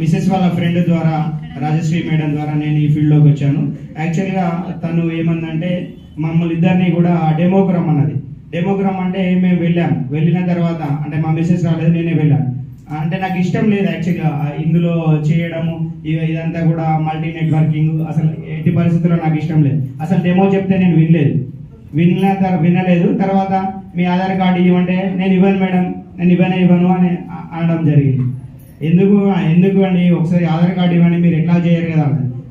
Mrs వాళ్ళ friend ద్వారా Rajshri madam ద్వారా నేను ఈ ఫీల్డ్లోకి వచ్చాను. యాక్చువల్గా తను ఏమందంటే మమ్మల్ని ఇద్దరిని కూడా డెమోగ్రామ్ అన్నది. డెమోగ్రామ్ అంటే మేము వెళ్ళాము వెళ్ళిన తర్వాత అంటే మా మిసెస్ రాలేదు నేనే వెళ్ళాను. అంటే నాకు ఇష్టం లేదు యాక్చువల్గా ఇందులో చేయడము ఇదంతా కూడా మల్టీ నెట్వర్కింగ్ అసలు ఎట్టి పరిస్థితుల్లో నాకు ఇష్టం లేదు. అసలు డెమో చెప్తే నేను వినలేదు. విన్న తర్వాత వినలేదు. తర్వాత మీ ఆధార్ కార్డు ఇవ్వంటే నేను ఇవ్వను మేడం. నేను ఇవ్వనే ఇవ్వను అని అనడం జరిగింది. ఎందుకు ఎందుకు అండి? ఒకసారి ఆధార్ కార్డు ఇవ్వండి మీరు ఎట్లా చేయరు కదా?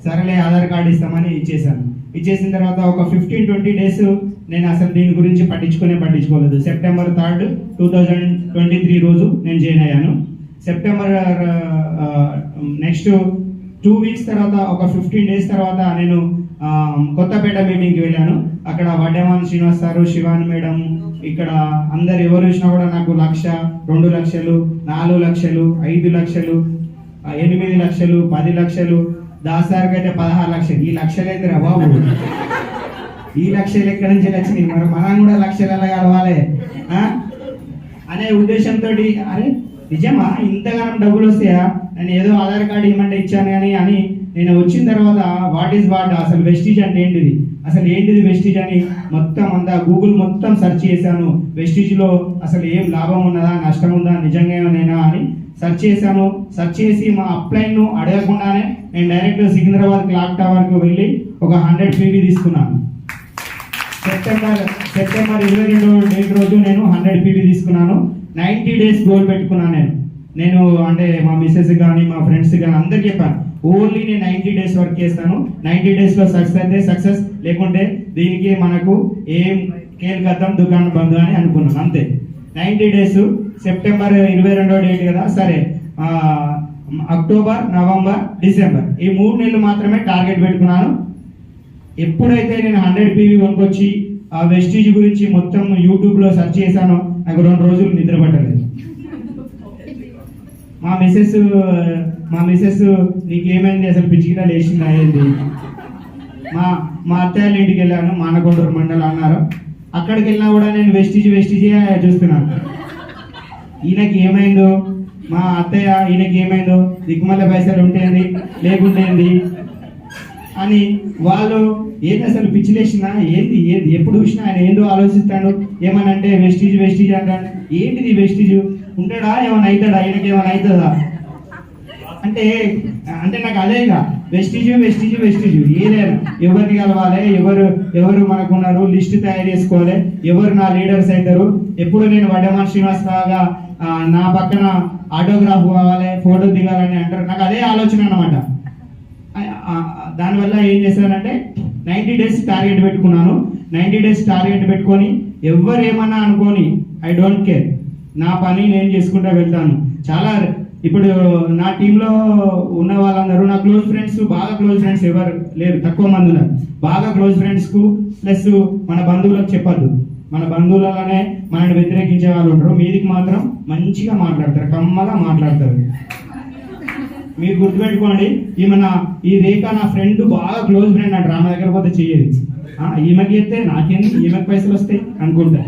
సరేలే ఆధార్ కార్డు ఇస్తామని ఇచ్చేసాను ఇచ్చేసిన తర్వాత ఒక ఫిఫ్టీన్ ట్వంటీ డేస్ నేను అసలు దీని గురించి పట్టించుకునే పట్టించుకోలేదు. September third two thousand twenty three రోజు నేను జాయిన్ అయ్యాను. సెప్టెంబర్ నెక్స్ట్ టూ వీక్స్ తర్వాత ఒక ఫిఫ్టీన్ డేస్ తర్వాత నేను కొత్తపేట మీటింగ్కి వెళ్ళాను. అక్కడ వడ్డేమాన్ శ్రీనివాస్ సారు శివాన్ మేడం ఇక్కడ అందరు ఎవరు చూసినా కూడా నాకు లక్ష రెండు లక్షలు నాలుగు లక్షలు ఐదు లక్షలు ఎనిమిది లక్షలు పది లక్షలు దాసారికి అయితే పదహారు లక్షలు. ఈ లక్షలు అయితే రా బాబు. ఈ లక్షలు ఎక్కడి నుంచి వచ్చినాయి? మరి మనం కూడా లక్షలలో కలవాలి అనే ఉద్దేశంతో అరే నిజమా? ఇంతగానం డబ్బులు వస్తాయా? నేను ఏదో ఆధార్ కార్డు ఇవ్వమంటే ఇచ్చాను కానీ అని నేను వచ్చిన తర్వాత వాట్ ఈస్ వాట్ అసలు వెస్టీజ్ అంటే ఏంటిది? అసలు ఏంటిది వెస్టీజ్ అని మొత్తం అంతా గూగుల్ మొత్తం సెర్చ్ చేశాను. వెస్టీజ్లో అసలు ఏం లాభం ఉన్నదా నష్టం ఉందా నిజంగా ఏమైనా అని సెర్చ్ చేశాను. సెర్చ్ చేసి మా అప్లైన్ను అడగకుండానే నేను డైరెక్ట్ సికింద్రాబాద్ క్లాక్ టవర్కి వెళ్ళి ఒక హండ్రెడ్ పీబీ తీసుకున్నాను. సెప్టెంబర్ సెప్టెంబర్ ఇరవై రెండు డేట్ రోజు నేను హండ్రెడ్ పీబీ తీసుకున్నాను. నైంటీ డేస్ గోల్ పెట్టుకున్నాను నేను. నేను అంటే మా మిస్సెస్ కానీ మా ఫ్రెండ్స్ కానీ అందరికి చెప్పాను. ఓన్లీ నేను నైంటీ డేస్ వర్క్ చేస్తాను. నైంటీ డేస్లో సక్సెస్ అయితే సక్సెస్ లేకుంటే దీనికి మనకు ఏం కేల్ కద్దాం దుకాణం బంద్ అని అనుకున్నాను. అంతే. నైంటీ డేస్ సెప్టెంబర్ ఇరవై రెండో డేట్ కదా? సరే. అక్టోబర్ నవంబర్ డిసెంబర్ ఈ మూడు నెలలు మాత్రమే టార్గెట్ పెట్టుకున్నాను. ఎప్పుడైతే నేను హండ్రెడ్ పీవీ కొనుకొచ్చి ఆ వెస్టీజ్ గురించి మొత్తం యూట్యూబ్లో సెర్చ్ చేశానో నాకు రెండు రోజులు నిద్ర పట్టలేదు. మా మిస్సెస్ మా మిస్సెస్ నీకు ఏమైంది అసలు పిచ్చికిట లేచింది అయ్యింది మా మా అత్తయ్య ఇంటికి వెళ్ళాను మానకొండూరు మండలం అన్నారు. అక్కడికి వెళ్ళినా కూడా నేను వెస్టిజ్ వెస్టిజే చూస్తున్నాను. ఈయనకి ఏమైందో? మా అత్తయ్య ఈయనకి ఏమైందో? దిక్కుమల్ల పైసలు ఉంటేంది లేకుంటేంది అని వాళ్ళు ఏంది అసలు పిచ్చిలేసినా ఏంది ఏంది? ఎప్పుడు చూసినా ఆయన ఏందో ఆలోచిస్తాడు. ఏమనంటే వెస్టిజ్ వెస్టిజ్ అంటాడు. ఏంటిది వెస్టిజ్? ఉంటాడా ఏమైనా అవుతాడా ఆయనకి ఏమైనా అవుతుందా అంటే అంటే నాకు అదేగా వెస్టీజ్ వెస్టీజ్ వెస్టీజ్ ఏదైనా ఎవరిని కలవాలి? ఎవరు ఎవరు మనకున్నారు? లిస్ట్ తయారు చేసుకోవాలి. ఎవరు నా లీడర్స్ అవుతారు ఎప్పుడు నేను వడ్డమాన్ శ్రీనివాస్ లాగా నా పక్కన ఆటోగ్రాఫ్ కావాలి ఫోటో దిగాలని అంటారు. నాకు అదే ఆలోచన అనమాట దానివల్ల ఏం చేశానంటే నైంటీ డేస్ టార్గెట్ పెట్టుకున్నాను. నైంటీ డేస్ టార్గెట్ పెట్టుకొని ఎవరు ఏమన్నా అనుకోని ఐ డోంట్ కేర్ నా పని నేను చేసుకుంటూ వెళ్తాను. చాలా ఇప్పుడు నా టీంలో ఉన్న వాళ్ళందరూ నా క్లోజ్ ఫ్రెండ్స్ బాగా క్లోజ్ ఫ్రెండ్స్ ఎవరు లేరు తక్కువ మంది ఉన్నారు. బాగా క్లోజ్ ఫ్రెండ్స్కు ప్లస్ మన బంధువులకు చెప్పద్దు. మన బంధువులలోనే మనల్ని వ్యతిరేకించే వాళ్ళు ఉంటారు. మీదికి మాత్రం మంచిగా మాట్లాడతారు కమ్మగా మాట్లాడతారు. మీరు గుర్తుపెట్టుకోండి ఈమె నా ఈ రేఖ నా ఫ్రెండ్ బాగా క్లోజ్ ఫ్రెండ్ అంటారు. ఆమె దగ్గర పోతే చెయ్యదు ఈమెకి చెప్తే నాకేంది ఈమెకి పైసలు వస్తాయి అనుకుంటా.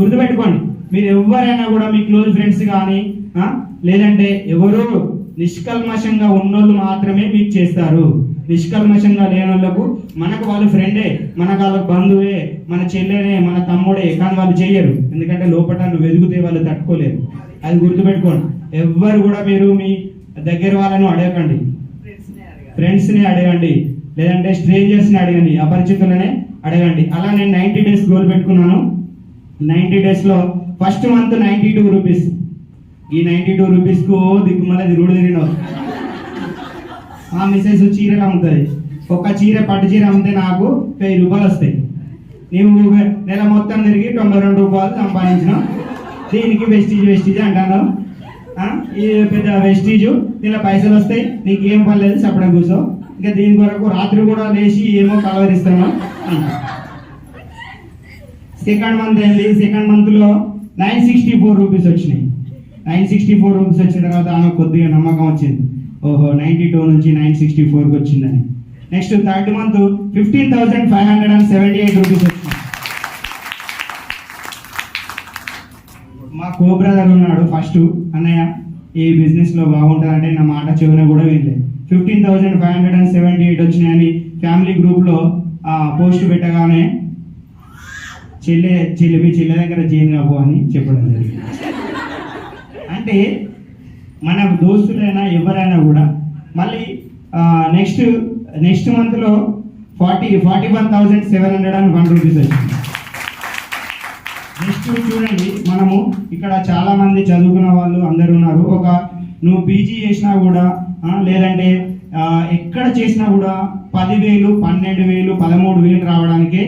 గుర్తుపెట్టుకోండి. మీరు ఎవరైనా కూడా మీ క్లోజ్ ఫ్రెండ్స్ కానీ లేదంటే ఎవరు నిష్కల్మషంగా ఉన్నోళ్ళు మాత్రమే మీకు చేస్తారు. నిష్కల్మషంగా లేని వాళ్ళకు మనకు వాళ్ళు ఫ్రెండే మనకు వాళ్ళ బంధువే మన చెల్లెనే మన తమ్ముడే కానీ వాళ్ళు చేయరు. ఎందుకంటే లోపల నువ్వు ఎదిగితే వాళ్ళు తట్టుకోలేరు. అది గుర్తుపెట్టుకోండి. ఎవ్వరు కూడా మీరు మీ దగ్గర వాళ్ళను అడగకండి. ఫ్రెండ్స్ని అడగండి. లేదంటే స్ట్రేంజర్స్ని అడగండి. అపరిచితులనే అడగండి. అలా నేను నైన్టీ డేస్ గోల్ పెట్టుకున్నాను. నైన్టీ డేస్లో first month ninety two rupees ఈ నైన్టీ టూ రూపీస్కు దిక్కుమల తిరుగుడు తిరిగినావు. ఆ మిసెస్ చీరలు అమ్ముతుంది ఒక చీర పట్టు చీర అమ్మితే నాకు వెయ్యి రూపాయలు వస్తాయి. నీవు నెల మొత్తం తిరిగి తొంభై రెండు రూపాయలు సంపాదించిన. దీనికి వెస్టీజ్ వెస్టీజ్ అంటాను. ఈ పెద్ద వెస్టీజ్ దీనిలో పైసలు వస్తాయి. నీకు ఏం పని లేదు సపడ కూర్చో. ఇంకా దీని కొరకు రాత్రి కూడా లేచి ఏమో కలవరిస్తాను సెకండ్ మంత్ అయింది సెకండ్ మంత్లో నైన్ సిక్స్టీ ఫోర్ రూపీస్ వచ్చినాయి. నైన్ సిక్స్టీ ఫోర్ రూపీస్ వచ్చిన తర్వాత ఆమె కొద్దిగా నమ్మకం వచ్చింది. ఓహో నైన్టీ టూ నుంచి నైన్ సిక్స్టీ ఫోర్కి వచ్చిందని. Next third month fifteen thousand five hundred and seventy eight rupees వచ్చింది. మా కో బ్రదర్ ఉన్నాడు ఫస్ట్. అన్నయ్య ఈ బిజినెస్లో బాగుంటారంటే బాగుంటుందంటే నా మాట చెవిన కూడా వీళ్ళే fifteen thousand five hundred and seventy eight వచ్చినాయని ఫ్యామిలీ గ్రూప్లో పోస్ట్ పెట్టగానే చెల్లె చెల్లి మీ చెల్లె దగ్గర చేయండి కాబో అని చెప్పడం జరిగింది. అంటే మన దోస్తులైనా ఎవరైనా కూడా మళ్ళీ నెక్స్ట్ నెక్స్ట్ మంత్లో forty forty one thousand seven hundred and one rupees వచ్చింది. నెక్స్ట్ చూడండి మనము ఇక్కడ చాలామంది చదువుకున్న వాళ్ళు అందరు ఉన్నారు. ఒక నువ్వు పీజీ చేసినా కూడా లేదంటే ఎక్కడ చేసినా కూడా పదివేలు పన్నెండు వేలు పదమూడు వేలు రావడానికి